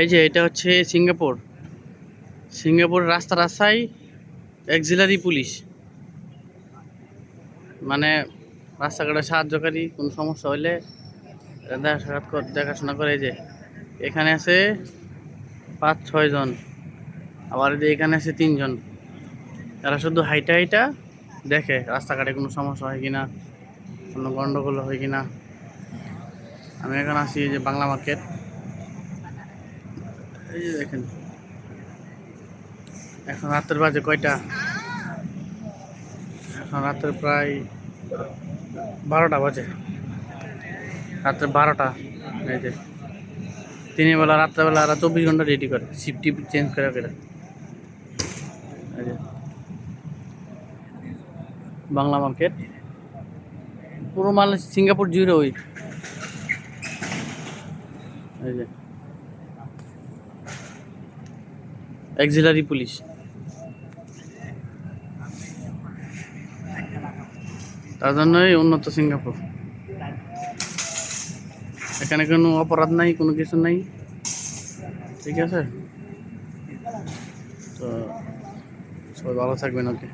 এই যে এটা হচ্ছে সিঙ্গাপুর। সিঙ্গাপুর রাস্তা রাস্তায় এক্সিলারি পুলিশ মানে রাস্তাঘাটে সাহায্যকারী, কোনো সমস্যা হলে দেখা দেখাশোনা করে যে। এখানে আছে পাঁচ, ছয় জন। আবার এখানে আছে তিনজন। তারা শুধু হাইটা হাইটা দেখে রাস্তাঘাটে কোনো সমস্যা হয় কিনা, কোনো গন্ডগোল হয় কিনা। আমি এখন আসি যে বাংলা মার্কেট দেখেন। এখন রাতের বাজে কয়টা? এখন রাতের প্রায় বারোটা বাজে। রাত্রে বারোটা। এই যে। দিনের বেলা রাত্রেবেলা আর চব্বিশ ঘণ্টা রেডি করে শিফট টিপ চেঞ্জ করে করে। বাংলা মার্কেট পুরো মাল সিঙ্গাপুর জিরো ওই। এই যে। এক্সিলারি পুলিশ তার জন্যই উন্নত সিঙ্গাপুর। এখানে কোনো অপরাধ নাই, কোনো কিছু নাই। ঠিক আছে? তো সবাই ভালো থাকবেন, ওকে।